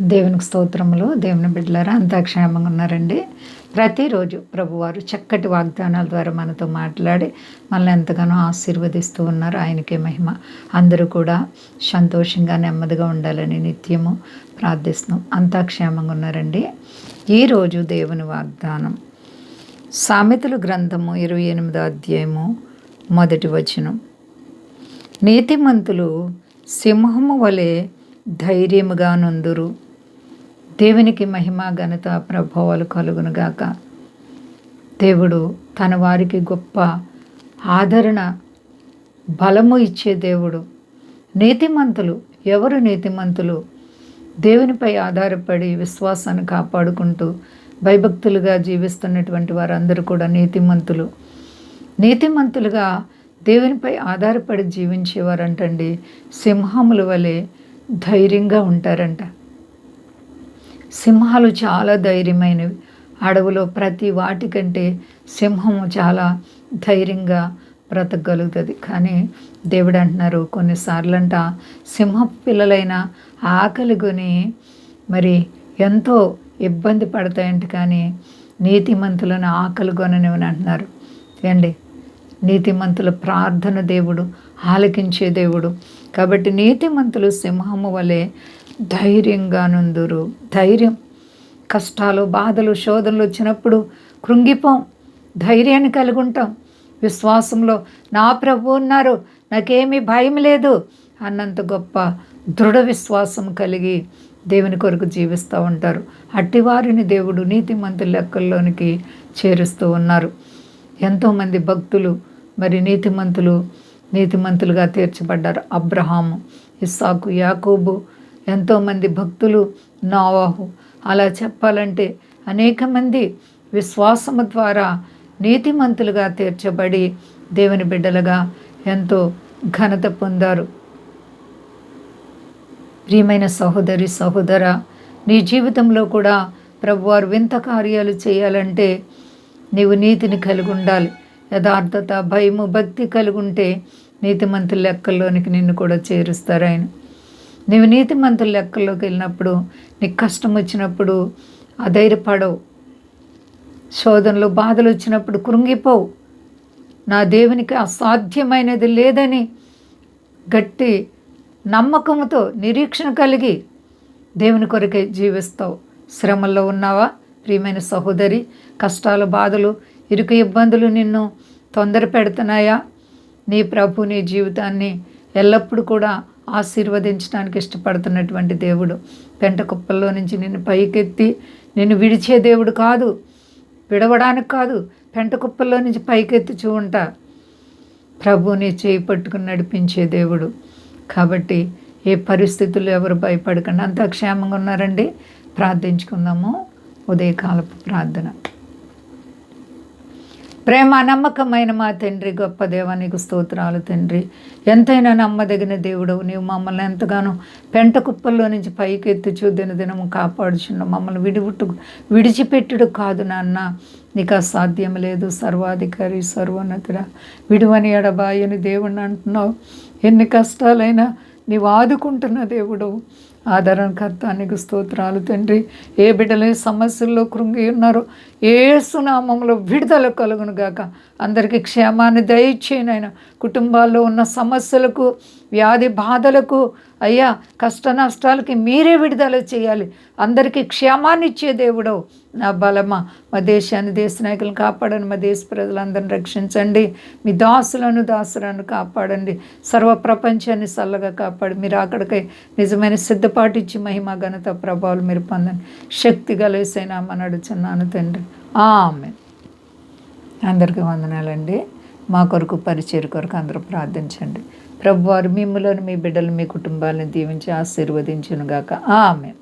దేవునికి స్తోత్రములు దేవుని బిడ్డలారా అంతా క్షేమంగా ఉన్నారండి. ప్రతిరోజు ప్రభువారు చక్కటి వాగ్దానాల ద్వారా మనతో మాట్లాడి మనల్ని ఎంతగానో ఆశీర్వదిస్తూ ఉన్నారు. ఆయనకే మహిమ. అందరూ కూడా సంతోషంగా నెమ్మదిగా ఉండాలని నిత్యము ప్రార్థిస్తున్నాం. అంతా క్షేమంగా ఉన్నారండి ఈరోజు దేవుని వాగ్దానం. సామెతలు గ్రంథము ఇరవై ఎనిమిదో అధ్యాయము మొదటి వచనం. నీతిమంతులు సింహము వలె ధైర్యముగా నుందురు. దేవునికి మహిమ ఘనత ప్రభావాలు కలుగునుగాక దేవుడు తన వారికి గొప్ప ఆదరణ బలము ఇచ్చే దేవుడు. నీతిమంతులు ఎవరు నీతిమంతులు? దేవునిపై ఆధారపడి విశ్వాసాన్ని కాపాడుకుంటూ భయభక్తులుగా జీవిస్తున్నటువంటి వారందరూ కూడా నీతిమంతులు. నీతిమంతులుగా దేవునిపై ఆధారపడి జీవించేవారంటండి. సింహముల వలె ధైర్యంగా ఉంటారంట. సింహాలు చాలా ధైర్యమైనవి. అడవిలో ప్రతి వాటికంటే సింహము చాలా ధైర్యంగా బ్రతకగలుగుతుంది. కానీ దేవుడు అంటున్నారు కొన్నిసార్లంట సింహ పిల్లలైన ఆకలి కొని మరి ఎంతో ఇబ్బంది పడతాయంట కానీ నీతిమంతులను ఆకలి కొననివని అంటున్నారు. ఏండి? నీతిమంతుల ప్రార్థన దేవుడు ఆలకించే దేవుడు. కాబట్టి నీతిమంతులు సింహము వలె ధైర్యంగా నుందురు. ధైర్యం కష్టాలు బాధలు శోధనలు వచ్చినప్పుడు కృంగిపోం. ధైర్యాన్ని కలిగి ఉంటాం. విశ్వాసంలో నా ప్రభు ఉన్నారు నాకేమీ భయం లేదు అన్నంత గొప్ప దృఢ విశ్వాసం కలిగి దేవుని కొరకు జీవిస్తూ ఉంటారు. అట్టివారిని దేవుడు నీతిమంతుల లెక్కల్లోనికి చేరుస్తూ ఉన్నారు. ఎంతోమంది భక్తులు మరి నీతిమంతులు నీతిమంతులుగా తీర్చబడ్డారు. అబ్రహాము ఇస్సాకు యాకోబు ఎంతోమంది భక్తులు నావాహు. అలా చెప్పాలంటే అనేక మంది విశ్వాసము ద్వారా నీతిమంతులుగా తీర్చబడి దేవుని బిడ్డలుగా ఎంతో ఘనత పొందారు. ప్రియమైన సహోదరి సహోదర నీ జీవితంలో కూడా ప్రభువారు వింత కార్యాలు చేయాలంటే నీవు నీతిని కలిగి ఉండాలి. యథార్థత భయము భక్తి కలిగి ఉంటే నీతిమంతుల లెక్కల్లోనికి నిన్ను కూడా చేరుస్తారు ఆయన. నీవు నీతిమంతుల లెక్కల్లోకి వెళ్ళినప్పుడు నీకు కష్టం వచ్చినప్పుడు అధైర్యపడవు. శోధనలు బాధలు వచ్చినప్పుడు కృంగిపోవు. నా దేవునికి అసాధ్యమైనది లేదని గట్టి నమ్మకంతో నిరీక్షణ కలిగి దేవుని కొరకే జీవిస్తావు. శ్రమల్లో ఉన్నావా? ప్రియమైన సహోదరి కష్టాలు బాధలు ఇరుకు ఇబ్బందులు నిన్ను తొందర పెడుతున్నాయా? నీ ప్రభు నీ జీవితాన్ని ఎల్లప్పుడూ కూడా ఆశీర్వదించడానికి ఇష్టపడుతున్నటువంటి దేవుడు. పెంట కుప్పల్లో నుంచి నిన్ను పైకెత్తి నిన్ను విడిచే దేవుడు కాదు విడవడానికి కాదు పెంట కుప్పల్లో నుంచి పైకెత్తి చూంట ప్రభుని చేయి పట్టుకుని నడిపించే దేవుడు. కాబట్టి ఏ పరిస్థితుల్లో ఎవరు భయపడకండి. అంతా క్షేమంగా ఉన్నారండి. ప్రార్థించుకుందాము. ఉదయకాలపు ప్రార్థన. ప్రేమ నమ్మకమైన మా తండ్రి గొప్ప దేవ నీకు స్తోత్రాలు తండ్రి. ఎంతైనా నమ్మదగిన దేవుడు నీవు మమ్మల్ని ఎంతగానో పెంట కుప్పల్లో నుంచి పైకి ఎత్తుచు దినదినము కాపాడుచున్న మమ్మల్ని విడిపుట్టు విడిచిపెట్టుడు కాదు నాన్న. నీకు అసాధ్యం లేదు సర్వాధికారి సర్వోన్నతుడ. విడువని ఎడబాయని దేవుడిని అంటున్నావు. ఎన్ని కష్టాలైనా నీవు ఆదుకుంటున్న దేవుడు ఆదరణకర్త నీకు స్తోత్రాలు తండ్రి. ఏ బిడ్డలు సమస్యల్లో కృంగి ఉన్నారో ఏ సునామంలో విడుదల కలుగును గాక. అందరికీ క్షేమాన్ని దయచేయనైనా కుటుంబాల్లో ఉన్న సమస్యలకు వ్యాధి బాధలకు అయ్యా కష్ట నష్టాలకి మీరే విడుదల చేయాలి. అందరికీ క్షేమాన్ని ఇచ్చే దేవుడు నా బలమా. మా దేశాన్ని దేశ నాయకులను కాపాడండి. మా దేశ ప్రజలందరిని రక్షించండి. మీ దాసులను దాసులను కాపాడండి. సర్వ ప్రపంచాన్ని చల్లగా కాపాడి. మీరు అక్కడికై నిజమైన సిద్ధ ఇచ్చి మహిమ ఘనత ప్రభావాలు మీరు పొందండి. శక్తి గలేసైనా మన అడుచున్నాను తండ్రి. ఆమె అందరికీ వందనాలండి. మా కొరకు పరిచయ కొరకు అందరూ ప్రార్థించండి. ప్రభువారు మిమ్మలను మీ బిడ్డలు మీ కుటుంబాలను దీవించి ఆశీర్వదించునుగాక. ఆమె